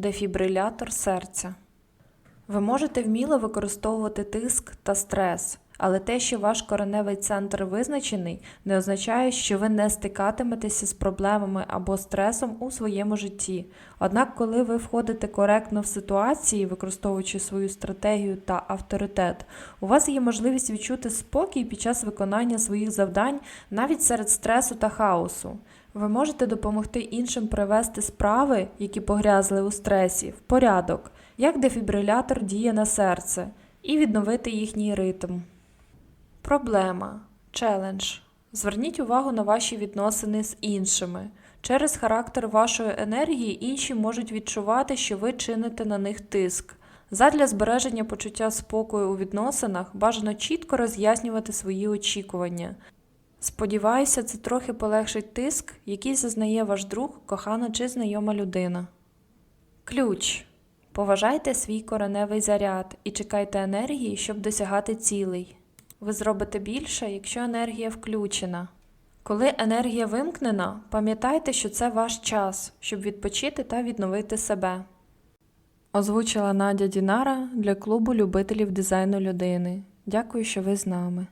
Дефібрилятор серця. Ви можете вміло використовувати тиск та стрес, але те, що ваш кореневий центр визначений, не означає, що ви не стикатиметеся з проблемами або стресом у своєму житті. Однак, коли ви входите коректно в ситуації, використовуючи свою стратегію та авторитет, у вас є можливість відчути спокій під час виконання своїх завдань навіть серед стресу та хаосу. Ви можете допомогти іншим привести справи, які погрязли у стресі, в порядок, як дефібрилятор діє на серце, і відновити їхній ритм. Проблема. Челендж. Зверніть увагу на ваші відносини з іншими. Через характер вашої енергії інші можуть відчувати, що ви чините на них тиск. Задля збереження почуття спокою у відносинах бажано чітко роз'яснювати свої очікування. Сподіваюся, це трохи полегшить тиск, який зазнає ваш друг, кохана чи знайома людина. Ключ. Поважайте свій кореневий заряд і чекайте енергії, щоб досягати цілей. Ви зробите більше, якщо енергія включена. Коли енергія вимкнена, пам'ятайте, що це ваш час, щоб відпочити та відновити себе. Озвучила Надя Дінара для клубу любителів дизайну людини. Дякую, що ви з нами.